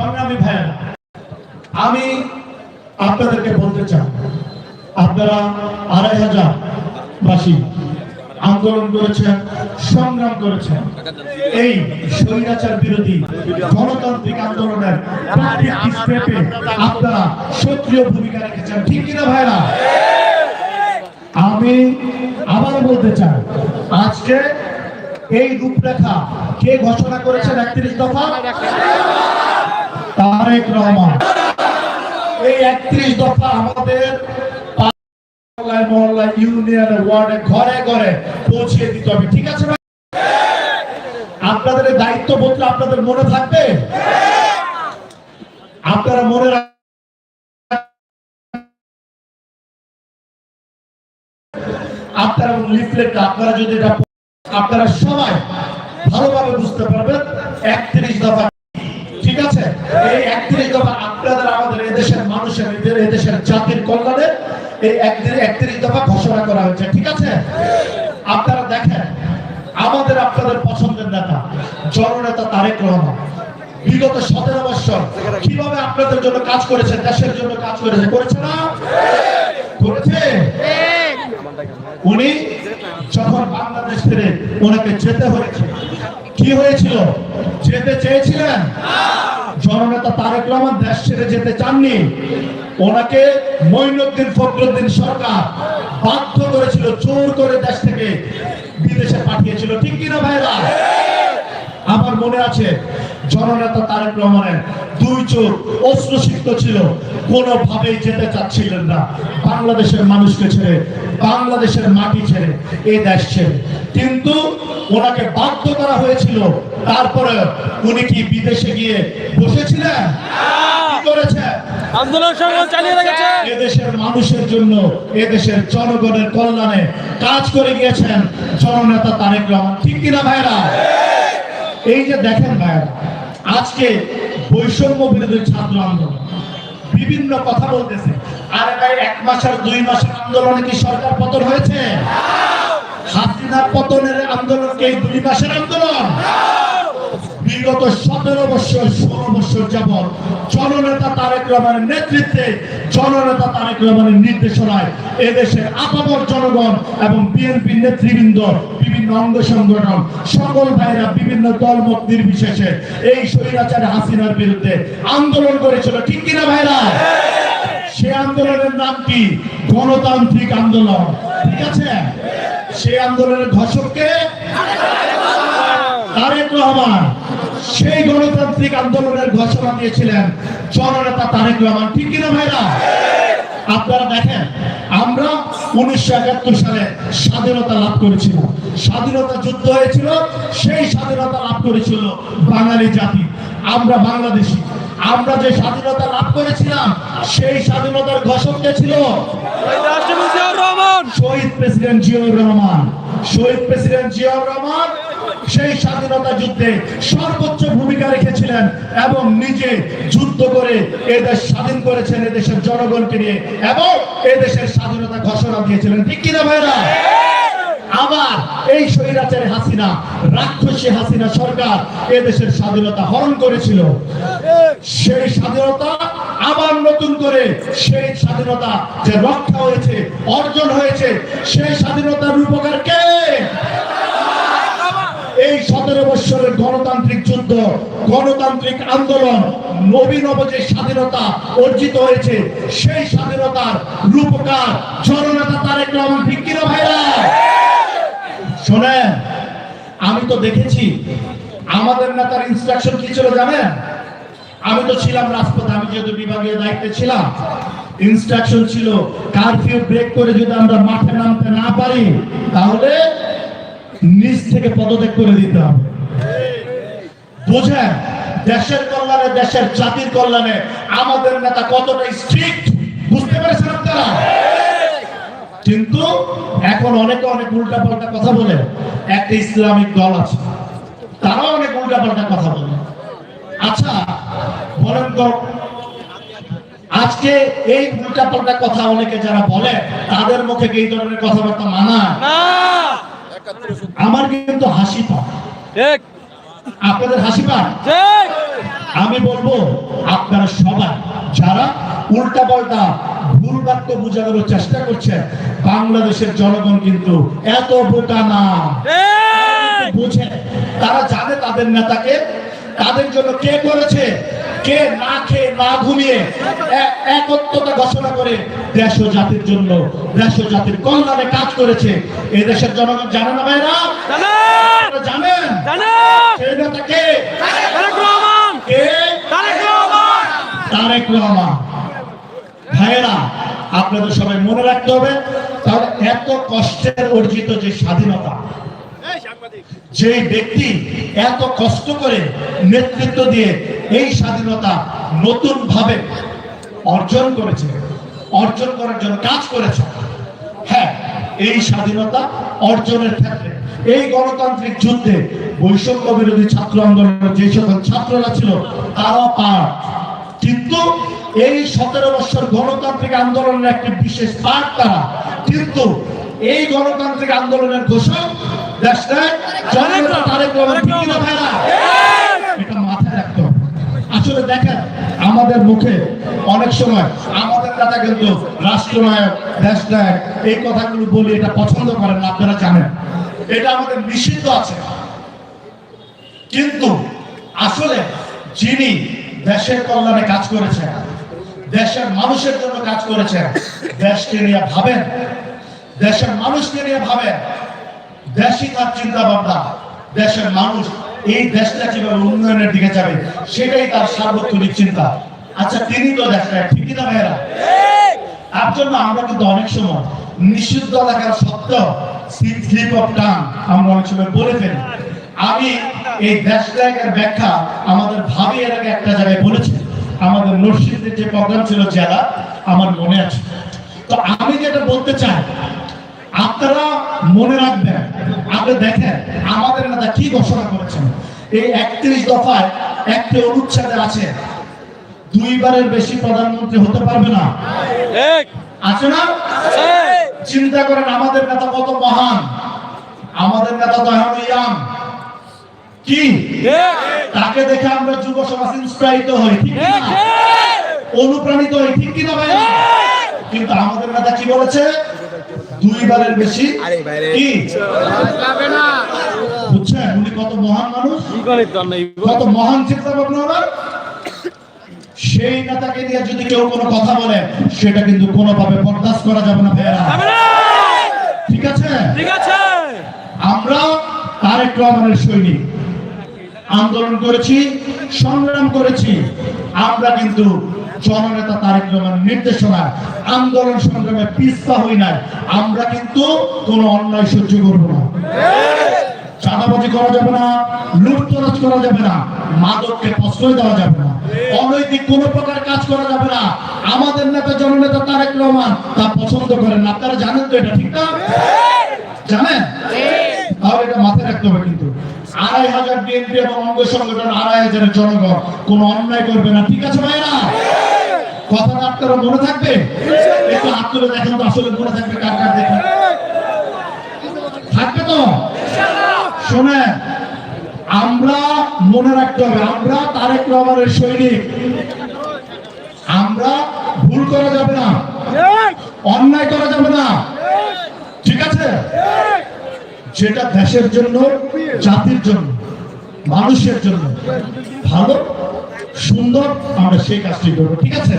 সংগ্রামী ভাইয়েরা, আমি আপনাদেরকে বলতে চাই, আপনারা আড়াই হাজার বাসী আন্দোলন করেছেন, সংগ্রাম করেছেন। এই স্বৈরাচার বিরোধী গণতান্ত্রিক আন্দোলনের আপনারা সক্রিয় ভূমিকা রেখেছেন, ঠিক কিনা ভাইরা? আমি আবার বলতে চাই, আজকে এই রূপরেখা কে ঘোষণা করেছেন একত্রিশ দফা? তারেক রহমান। এই একত্রিশ দফা আমাদের মহল্লায় মহল্লায়, ইউনিয়নে, ওয়ার্ডে, ঘরে ঘরে পৌঁছে দিতে হবে। ঠিক আছে আপনাদের দায়িত্ব বলতে আপনাদের মনে থাকবে? আপনারা মনে আপনারা লিফলেট আপনারা যদি এটা আপনারা সবাই ভালোভাবে বুঝতে পারবেন, একত্রিশ দফা ঠিক এই একত্রিশ দফা আপনাদের আমাদের এদেশের মানুষের এদেশের জাতির কল্যাণে এই একত্রিশ দফা ঘোষণা করা হয়েছে, ঠিক আছে? আপনারা দেখেন, আমাদের আপনাদের পছন্দের নেতা, জননেতা তারেক রহমান। বিগত সতেরো বছর কীভাবে আপনাদের জন্য কাজ করেছে, দেশের জন্য কাজ করেছে করেছে না? করেছে? উনি যখন বাংলাদেশ ছেড়ে ওনাকে যেতে হয়েছে। কি হয়েছিল? যেতে চেয়েছিলেন? জননেতা তারেক রহমান দেশ ছেড়ে যেতে চাননি। ওনাকে মঈনুদ্দিন ফখরুদ্দিন সরকার বাধ্য করেছিল, জোর করে দেশ থেকে বিদেশে পাঠিয়েছিল। ঠিক কিনা ভাইরা? আমার মনে আছে জননেতা তারেক রহমানের। দুই চোখ অশ্রুসিক্ত ছিল। কোনোভাবেই যেতে চাচ্ছিলেন না। বাংলাদেশের মানুষকে ছেড়ে বাংলাদেশের মাটি ছেড়ে এই দেশ ছেড়ে। কিন্তু ওনাকে বাধ্য করা হয়েছিল। তারপরে উনি কি বিদেশে গিয়ে বসেছিলেন? করেছে আন্দোলন সংগ্রাম চালিয়ে রেখেছে। এদেশের মানুষের জন্য এদেশের জনগণের কল্যাণে কাজ করে গিয়েছেন জননেতা তারেক রহমান। ঠিক কিনা ভাইরা? এই যে দেখেন ভাইরা আজকে বৈষম্য বিরোধী ছাত্র আন্দোলন। বিভিন্ন কথা বলতেছে। আরে ভাই, এক মাসের দুই মাসের আন্দোলনে কি সরকার পতন হয়েছে? হাসিনার পতনের আন্দোলন কি দুই মাসের আন্দোলন? বিগত সতেরো বছর, ষোলো বছর যাবৎ জননেতা তারেক রহমানের নেতৃত্বে, জননেতা তারেক রহমানের নির্দেশনায় এদেশের আপামর জনগণ এবং বিএনপি নেতৃবৃন্দ বিভিন্ন অঙ্গ সংগঠন, সকল ভাইরা বিভিন্ন দলমত নির্বিশেষে এই স্বৈরাচার হাসিনার বিরুদ্ধে আন্দোলন করেছিল। ঠিক কিনা ভাইরা? সে আন্দোলনের নাম কি? গণতান্ত্রিক আন্দোলন। ঠিক আছে? সে আন্দোলনের ঘোষককে তারেক রহমান। সেই গণতান্ত্রিক আন্দোলনের ঘোষণা দিয়েছিলেন জননেতা তারেক রহমান। ঠিক কিনা ভাইরা? আপনারা দেখেন আমরা উনিশশো একাত্তর সালে স্বাধীনতা লাভ করেছিলাম স্বাধীনতা যুদ্ধ হয়েছিল সেই স্বাধীনতা লাভ করেছিল বাঙালি জাতি। আমরা বাংলাদেশি। আমরা যে স্বাধীনতা লাভ করেছিলাম সেই স্বাধীনতার ঘোষক কে ছিল? শহীদ প্রেসিডেন্ট জিয়াউর রহমান। শহীদ প্রেসিডেন্ট জিয়াউর রহমান সেই স্বাধীনতা যুদ্ধে সর্বোচ্চ ভূমিকা রেখেছিলেন এবং নিজে যুদ্ধ করে এদেশ স্বাধীন করেছেন এদেশের জনগণকে নিয়ে এবং এদেশের স্বাধীনতা ঘোষণা দিয়েছিলেন। ঠিক কিনা ভাইরা? আবার এই স্বৈরাচারী হাসিনা, রাক্ষসী হাসিনা সরকার এদেশের স্বাধীনতা হরণ করেছিল। সেই স্বাধীনতা আবার নতুন করে সেই স্বাধীনতা যে রক্ষা হয়েছে, অর্জন হয়েছে, সেই স্বাধীনতার রূপকার কে? এই সতেরো বৎসরের গণতান্ত্রিক যুদ্ধ, গণতান্ত্রিক আন্দোলন নবীনব যে স্বাধীনতা অর্জিত হয়েছে। সেই স্বাধীনতার রূপকার জননেতা তারেক রহমান, ঠিক কিনা ভাইরা শোনেন, আমি তো দেখেছি, আমাদের নেতার ইনস্ট্রাকশন কি ছিল জানেন? আমি তো ছিলাম রাজপথে, আমি যেহেতু বিভাগীয় দায়িত্বে ছিলাম। ইনস্ট্রাকশন ছিল কারফিউ ব্রেক করে যদি আমরা মাঠে নামতে না পারি, তাহলে নিচ থেকে পদত্যাগ করে দিতে হবে বোঝেন, দেশের কল্যাণে, দেশের জাতির কল্যাণে আমাদের নেতা কতটা স্ট্রিক্ট বুঝতে পেরেছেন আপনারা? কিন্তু এখন অনেকে অনেক উল্টা পাল্টা কথা বলে, একটা ইসলামিক দল আছে, তারাও অনেক উল্টা পাল্টা কথা বলে। আচ্ছা বলেন আজকে এই উল্টা পাল্টা কথা অনেকে যারা বলে, তাদের মুখে এই ধরনের কথাবার্তা মানা না। আমার কিন্তু হাসি পায়। ঠিক। আপনাদের হাসি পায়? ঠিক। আমি বলব আপনারা সবাই যারা উল্টা পাল্টা ভুল বাক্য বোঝানোর চেষ্টা করছেন বাংলাদেশের জনগণ কিন্তু এত বোকা না। বুঝে তারা জানে তাদের নেতাকে তাদের জন্য কে করেছে কে না খেয়ে না ঘুমিয়ে একত্রতা ঘোষণা করে দেশ ও জাতির জন্য দেশ ও জাতির কল্যাণে কাজ করেছে। এই দেশের জনগণ জানে না ভাইরা? জানেন? সেই তারেক রহমান! কে? তারেক রহমান! ভাইয়েরা আপনাদের সবাই মনে রাখতে হবে তাহলে এত কষ্টের অর্জিত যে স্বাধীনতা যে ব্যক্তি এত কষ্ট করে নেতৃত্ব দিয়ে এই স্বাধীনতা নতুন ভাবে অর্জন করেছে, অর্জন করার জন্য কাজ করেছে। হ্যাঁ এই স্বাধীনতা অর্জনের ক্ষেত্রে, এই গণতান্ত্রিক যুদ্ধে বৈষম্য বিরোধী ছাত্র আন্দোলনের যে সকল ছাত্ররা ছিল তারা পার্ট কিন্তু এই সতেরো বছর গণতান্ত্রিক আন্দোলনের একটি বিশেষ পার্ট তারা। কিন্তু এই গণতান্ত্রিক আন্দোলনের ঘোষক দেশটায় জননেতা তারেক রহমান। আসলে দেখেন, আমাদের মুখে অনেক সময় আমাদের নেতা কিন্তু রাষ্ট্রনায়ক, দেশনায়ক এই কথাগুলো বলি এটা পছন্দ করেন আপনারা জানেন। এটা আমাদের নিষিদ্ধ আছে। কিন্তু আসলে যিনি দেশের কল্যাণে কাজ করেছেন, দেশের মানুষের জন্য কাজ করেছেন, দেশকে নিয়ে ভাবেন, দেশের মানুষকে নিয়ে ভাবেন, দেশই তার চিন্তা ভাবনা দেশের মানুষ এই দেশটা কীভাবে উন্নয়নের দিকে যাবে, সেটাই তার সার্বক্ষণিক চিন্তা আচ্ছা তিনি তো দেশটা ঠিকই না ভাইয়েরা? তার জন্য আমরা কিন্তু অনেক সময় নিষিদ্ধ থাকার সত্ত্বেও আমরা অনেক সময় বলে ফেলি। আমি এই ব্যাখ্যা আমাদের ভাবি একটা জায়গায় বলেছে, আমাদের নরসিংদীর যে প্রোগ্রাম ছিল যারা আমার মনে আছে। তো আমি যেটা বলতে চাই, আপনারা মনে রাখবেন আপনি দেখেন আমাদের নেতা কি ঘোষণা করেছেন? এই একত্রিশ দফায় একটি অনুচ্ছেদে আছে দুইবারের বেশি প্রধানমন্ত্রী হতে পারবে না। আছে না? চিন্তা করেন আমাদের নেতা কত মহান আমাদের নেতা তো এখন ইয়াং। কি? তাকে দেখে আমরা যুব সমাজ ইন্সপায়ারিত হই ঠিক? অনুপ্রাণিত হই ঠিক কিনা ভাই? কিন্তু আমাদের নেতা কি বলেছে? দুইবারের বেশি কি? বুঝছেন? উনি কত মহান মানুষ কত মহান চিন্তা ভাবনা ওনার। সেই নেতাকে নিয়ে যদি কেউ কোনো কথা বলে সেটা কিন্তু কোনোভাবে বরদাস্ত করা যাবে না ভাইয়েরা। ঠিক আছে? ঠিক আছে। আমরা তারেক রহমানের সৈনিক। আন্দোলন করেছি সংগ্রাম করেছি। আমরা কিন্তু জননেতা তারেক রহমানের নির্দেশনা আন্দোলন সংগ্রামে পিস্পা হই নাই। আমরা কিন্তু কোনো অন্যায় সহ্য করব না। চাঁদাবাজি করা যাবে না, লুটতরাজ করা যাবে না, মাদককে প্রশ্রয় দেওয়া যাবে না। অনৈতিক কোনো প্রকার কাজ করা যাবে না। আমাদের নেতা জননেতা তারেক রহমান তা পছন্দ করেন আপনারা জানেন তো এটা ঠিক না? জানেন? তাহলে এটা মাথায় রাখতে হবে কিন্তু। আড়াই হাজার বিএনপি এবং অঙ্গ সংগঠন আড়াই হাজারের জনগণ কোনো অন্যায় করবে না। ঠিক আছে ভাইরা কথাটা আপনারা মনে থাকবে? একটু দেখেন তো, আসলে মনে থাকবে কার কার দেখেন থাকবে তো? শোনেন, আমরা মনে রাখতে হবে, আমরা তারেক রহমানের সৈনিক। আমরা ভুল করা যাবে না। অন্যায় করা যাবে না। ঠিক আছে? যেটা দেশের জন্য, জাতির জন্য, মানুষের জন্য ভালো সুন্দর আমরা সেই কাজটি করব, ঠিক আছে?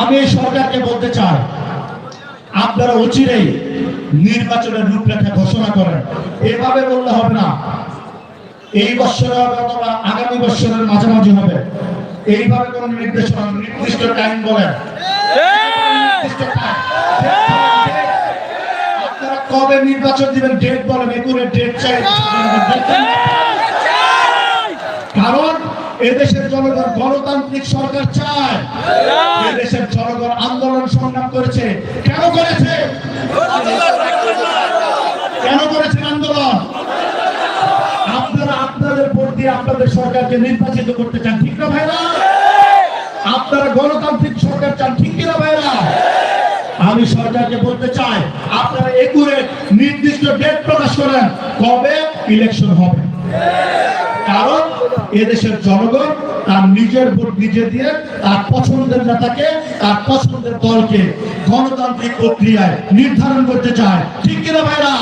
আমি সরকারকে বলতে চাই, আপনারা অচিরেই নির্বাচনের রূপরেখা ঘোষণা করেন। এভাবে বললে হবে না। এই বছরে হবে অথবা আগামী বছরের মাঝামাঝি হবে। এইভাবে কোন নির্দেশনা, নির্দিষ্ট টাইম বলেন। আপনারা কবে নির্বাচন দিবেন ডেট বলেন একুরে ডেট চাই। কারণ এদেশের জনগণ গণতান্ত্রিক সরকার চায়। এদেশের জনগণ আন্দোলন সংগ্রাম করেছে। কেন করেছে? কেন করেছেন আন্দোলন? আপনারা আপনাদের ভোট দিয়ে আপনাদের সরকারকে নির্বাচিত করতে চান ঠিক না ভাইরা? আপনারা গণতান্ত্রিক সরকার চান ঠিক কিনা ভাইরা? আমি সরকারকে বলতে চাই আপনারা একুরে নির্দিষ্ট ডেট প্রকাশ করেন কবে? ইলেকশন হবে। কারণ এদেশের জনগণ তার নিজের ভোট নিজে দিয়ে তার পছন্দের নেতাকে, তার পছন্দের দলকে গণতান্ত্রিক প্রক্রিয়ায় নির্ধারণ করতে চায়। ঠিক কিনা ভাইরা?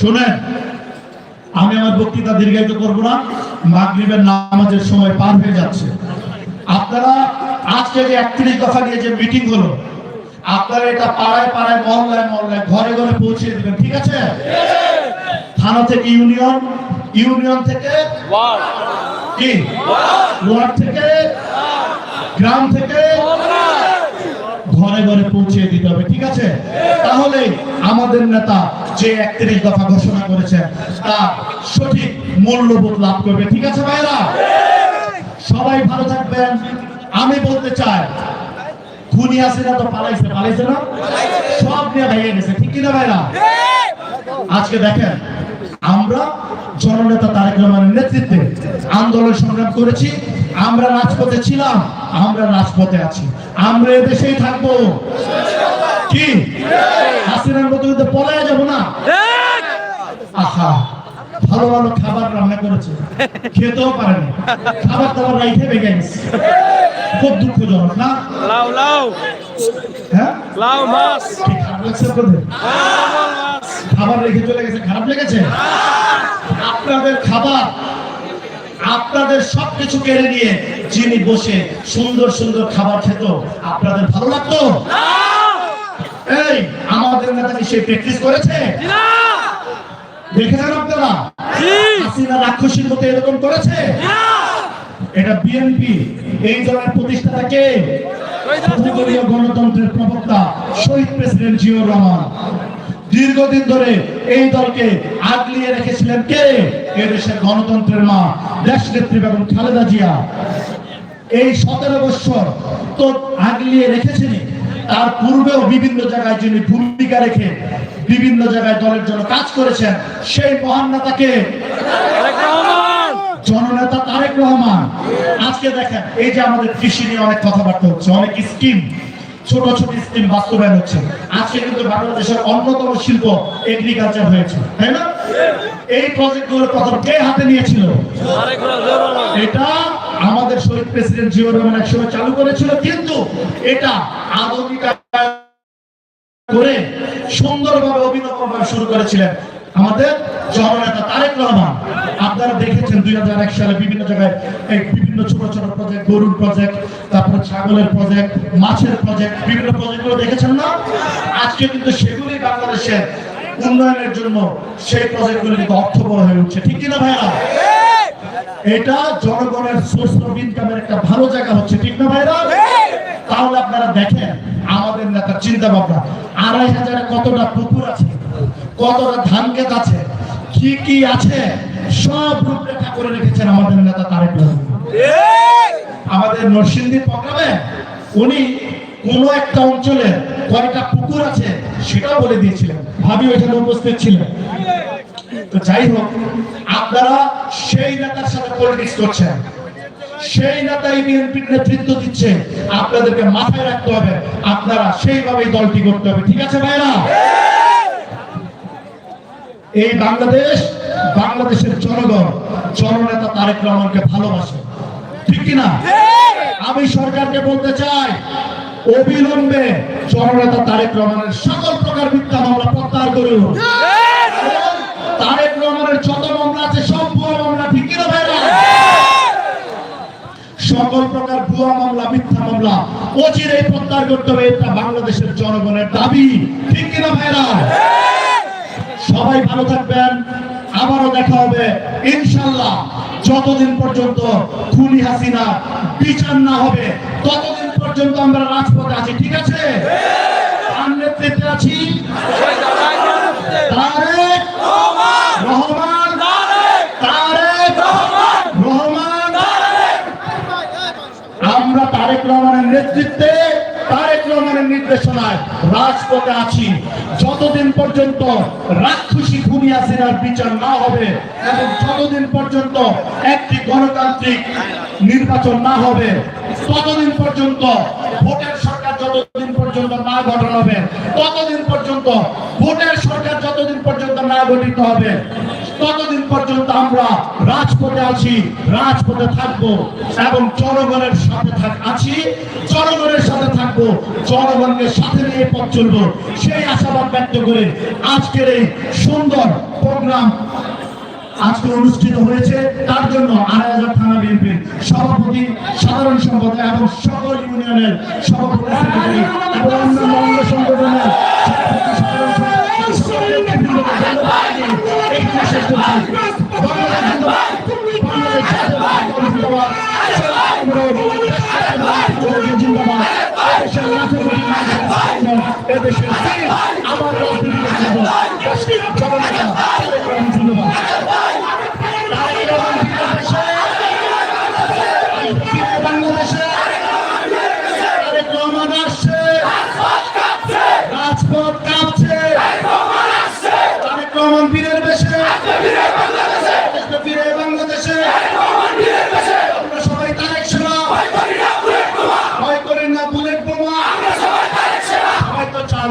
শুনেন, আমি আমার বক্তৃতা দীর্ঘায়িত করব না। মাগরিবের নামাজের সময় পার হয়ে যাচ্ছে। আপনারা, আজকে যে একত্রিশ দফা নিয়ে যে মিটিং হলো, আপনারা এটা পাড়ায় পাড়ায়, মহল্লায় মহল্লায়, ঘরে ঘরে পৌঁছে দিবেন। ঠিক আছে? থানা থেকে ইউনিয়ন ইউনিয়ন থেকে? কি? ওয়ার্ড থেকে? গ্রাম থেকে? ঘরে ঘরে পৌঁছে দিতে হবে ঠিক আছে? তাহলে আমাদের নেতা যে একত্রিশ দফা ঘোষণা করেছেন তা সঠিক মূল্যবোধ লাভ করবে ঠিক আছে ভাইরা সবাই ভালো থাকবেন। আমি বলতে চাই খুনি আছে না তো পালাইছে পালাইছে না? সব নিয়ে ভাইয়ে গেছে ঠিক কিনা ভাইরা? আজকে দেখেন আমরা জননেতা তারেক রহমানের নেতৃত্বে আন্দোলন সংগ্রাম করেছি, আমরা রাজপথে ছিলাম, আমরা রাজপথে আছি। আমরা এদেশেই থাকব। কি? হাসিনার মতো যদি পলায় যাব না? আহা, ভালো ভালো খাবার রান্না করেছে। খেতেও পারেনি। খাবার দাবার রাইখে বেগে গেছে। খুব দুঃখজনক না? লাউ লাউ। হ্যাঁ? লাউ মাছ। খারাপ লাগছে আপনাদের? খাবার রেখে চলে গেছে খারাপ লেগেছে? আপনাদের খাবার আপনাদের সবকিছু কেড়ে নিয়ে যিনি বসে সুন্দর সুন্দর খাবার খেত আপনাদের ভালো লাগতো? এই আমাদের নেতা কি সে প্র্যাকটিস করেছে? দেখেছেন আপনারা? হাসিনা রাক্ষসীর মতো এরকম করেছে? এটা বিএনপি এই দলের প্রতিষ্ঠাতা কে? বহুদলীয় গণতন্ত্রের প্রবক্তা শহীদ প্রেসিডেন্ট জিয়াউর রহমান। দীর্ঘদিন ধরে এই দলকে আগলিয়ে রেখেছিলেন কে? এদেশের গণতন্ত্রের মা দেশ নেত্রী বেগম খালেদা জিয়া। এই সতেরো বছর তো আগলিয়ে রেখেছিলেন তার পূর্বেও বিভিন্ন জায়গায় যিনি ভূমিকা রেখে বিভিন্ন জায়গায় দলের জন্য কাজ করেছেন সেই মহান নেতাকে জননেতা তারেক রহমান। আজকে দেখেন, এই যে আমাদের কৃষি নিয়ে অনেক কথাবার্তা হচ্ছে, অনেক স্কিম ছোট ছোট স্কিম বাস্তবায়ন হচ্ছে। আজকে কিন্তু বাংলাদেশের অন্যতম শিল্প এগ্রিকালচার হয়েছে, তাই না? এই প্রথম কে হাতে নিয়েছিল? এটা আমাদের শহীদ প্রেসিডেন্ট রহমান একসময় চালু করেছিল, কিন্তু এটা আধুনিকায়ন করে সুন্দরভাবে অভিনবভাবে শুরু করেছিলেন আমাদের জননেতা তারেক রহমান। আপনারা দেখেছেন দুই সালে বিভিন্ন জায়গায় এই বিভিন্ন ছোট ছোট প্রজেক্ট গরুর প্রজেক্ট তারপরে ছাগলের প্রজেক্ট মাছের প্রজেক্ট বিভিন্ন প্রজেক্টগুলো দেখেছেন না? আজকে কিন্তু সেগুলি উন্নয়নের জন্য সেই প্রজেক্টগুলো কিন্তু অর্থবহ হয়ে উঠছে। ঠিক কিনা ভাইরা এটা জনগণের সোর্স অফ ইনকামের একটা ভালো জায়গা হচ্ছে, ঠিক না ভাইরা? তাহলে আপনারা দেখেন, আমাদের নেতার চিন্তা ভাবনা আড়াই হাজারে কতটা পুকুর আছে, কতটা ধান ক্ষেত আছে কি কি আছে। সব রূপরেখা করে রেখেছেন আমাদের নেতা তারেক আমাদের নরসিংদী প্রোগ্রামে উনি কোন একটা অঞ্চলে কয়টা পুকুর আছে সেটাও বলে দিয়েছিলেন। ভাবি ওইখানে উপস্থিত ছিলেন। তো যাই হোক, আপনারা সেই নেতার সাথে পলিটিক্স করছেন। সেই নেতাই বিএনপির নেতৃত্ব দিচ্ছে। আপনাদেরকে মাথায় রাখতে হবে, আপনারা সেইভাবেই দলটি করতে হবে। ঠিক আছে ভাইরা? এই বাংলাদেশ বাংলাদেশের জনগণ, জননেতা তারেক রহমানকে ভালোবাসে। ঠিক কিনা? আমি সরকারকে বলতে চাই, অবিলম্বে জননেতা তারেক রহমানের সকল প্রকার মিথ্যা মামলা প্রত্যাহার করুন। তারেক রহমানের যত মামলা আছে, সব ভুয়া মামলা, ঠিক কিনা ভাইরা? সকল প্রকার ভুয়া মামলা, মিথ্যা মামলা, অচিরেই প্রত্যাহার করতে হবে, এটা বাংলাদেশের জনগণের দাবি। ঠিক কিনা ভাইরা? সবাই ভালো থাকবেন। আবারও দেখা হবে। ইনশাল্লাহ যতদিন পর্যন্ত খুনি হাসিনা বিচার না হবে, ততদিন পর্যন্ত আমরা রাজপথে আছি, ঠিক আছে? আছি? আমরা তারেক রহমানের নেতৃত্বে রহমানের নির্দেশনায় রাজপথে আছি। যতদিন পর্যন্ত রাক্ষসী খুনি হাসিনার বিচার না হবে এবং যতদিন পর্যন্ত একটি গণতান্ত্রিক নির্বাচন না হবে, ততদিন পর্যন্ত ভোটের সরকার যতদিন পর্যন্ত না গঠন হবে, ততদিন পর্যন্ত ভোটের সরকার যতদিন পর্যন্ত না গঠিত হবে, ততদিন পর্যন্ত আমরা রাজপথে আছি, রাজপথে থাকব এবং জনগণের সাথে আছি, জনগণের সাথে থাকব, জনগণকে সাথে নিয়ে পথ চলবো। সেই আশাবাদ ব্যক্ত করে আজকের এই সুন্দর প্রোগ্রাম আজকে অনুষ্ঠিত হয়েছে। তার জন্য আড়াই হাজার থানা বিএনপির সভাপতি, সাধারণ সম্পাদক এবং সকল ইউনিয়নের সভাপতি এবং অন্যান্য অঙ্গ সংগঠনের আমার রাজনীতির জন্য জননেতা তারেক রহমান জিন্দাবাদ তারেক রহমান বিদেশে, বাংলাদেশে তারেক রহমান আসছে রাজপথ কাঁপছে তারেক রহমান বীরের বেশে বীরের বাংলাদেশে আমরা সবাই তারেক সেনা ভয় করেন না বুলেট বোমা সবাই তো চান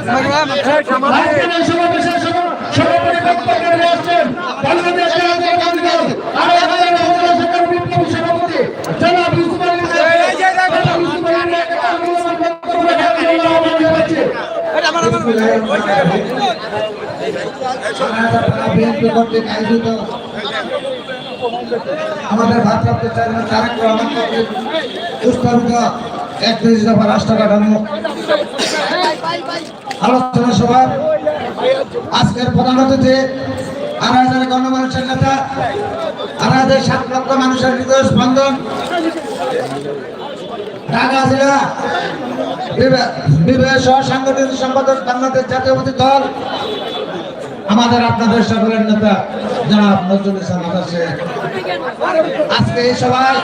আয়োজিত আমাদের ভারপ্রাপ্ত কাঠামো আলোচনা সভা আজকের প্রধান অতিথি আড়াই হাজার গণমানুষের নেতা আড়াই হাজার সাত লক্ষ মানুষের হৃদয় স্পন্দন। ঢাকা জেলা বিবাহ সহ সাংগঠনিক সম্পাদক বাংলাদেশ জাতীয়বাদী দল। আমাদের আপনাদের সকলের নেতা, জনাব নজরুল ইসলাম আদাসে আজকে এই সভায়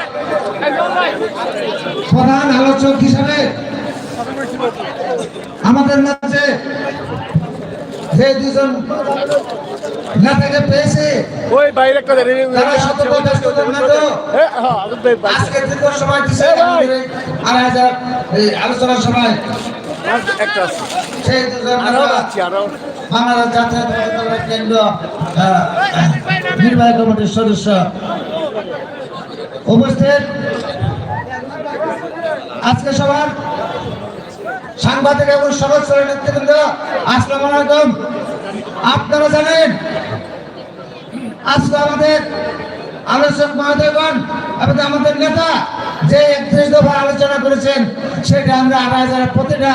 প্রধান আলোচক হিসাবে আমাদের মাঝে যে দুজন নেতাকে পেয়েছে ওই বাইরে একটা দাঁড়িয়ে তারা শত পঞ্চাশ জন নেতা আজকে দীর্ঘ সময় দিচ্ছে আমাদের এই আড়াই হাজার এই আলোচনা সভায় সেই দুজন আরও নেতা যাচ্ছি আরও বাংলাদেশ জাতীয়তাবাদী কেন্দ্র নির্বাহী কমিটির সদস্য উপস্থিত। আজকে সবার সাংবাদিক এবং সদস্য নেতৃবৃন্দ আসসালামু আলাইকুম। আপনারা জানেন আজকে আমাদের আলোচক মহোদয়গণ এবং আমাদের নেতা যে একত্রিশ দফা আলোচনা করেছেন সেটা আমরা আড়াই হাজার প্রতিটা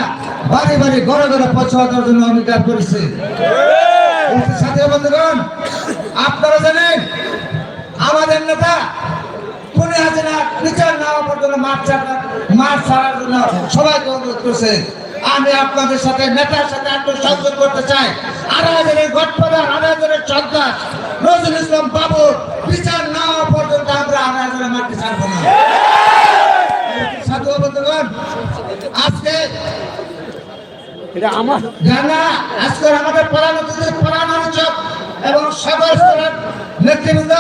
বাড়ি বাড়ি ঘরে ঘরে পৌঁছানোর জন্য অঙ্গীকার করেছি। সাথে বন্ধুগণ আপনারা জানেন আমাদের নেতা পুনে হাজিরা বিচার না হওয়া পর্যন্ত মাঠ ছাড়া মাঠ ছাড়ার জন্য সবাইকে অনুরোধ করছে আমি আপনাদের সাথে নেতার সাথে আত্মসংযোগ করতে চাই। আড়াই হাজারের গঠপ্রধান আড়াই হাজারের সন্ত্রাস নজরুল ইসলাম বাবু বিচার না পর্যন্ত আমরা আড়াই হাজারের মাঠে ছাড়বো না। সাধু বন্ধুগণ আজকে এটা আমার আজকে আমাদের প্রধান অতিথি প্রধান আলোচক এবং সবার স্তরের নেতৃবৃন্দ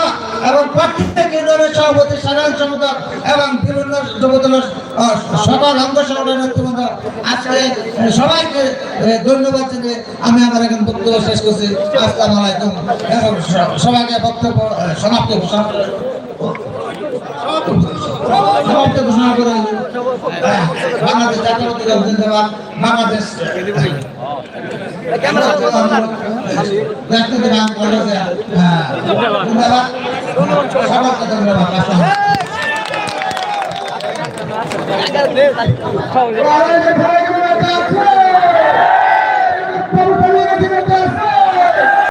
এবং প্রত্যেক ইউনিয়নের সভাপতি, সাধারণ সম্পাদক এবং বিভিন্ন যুবদলের সকল অঙ্গ সংগঠনের নেতৃবৃন্দ। আজকে সবাইকে ধন্যবাদ জানিয়ে আমি আমার এখন বক্তব্য শেষ করছি। আসসালামু আলাইকুম। এবং সবাইকে বক্তব্য সমাপ্ত ঘোষণা সমাপ্ত ঘোষণা করে আহ, বাংলাদেশ জাতীয়তাবাদী দল জিন্দাবাদ বাংলাদেশ হ্যাঁ, ধন্যবাদ।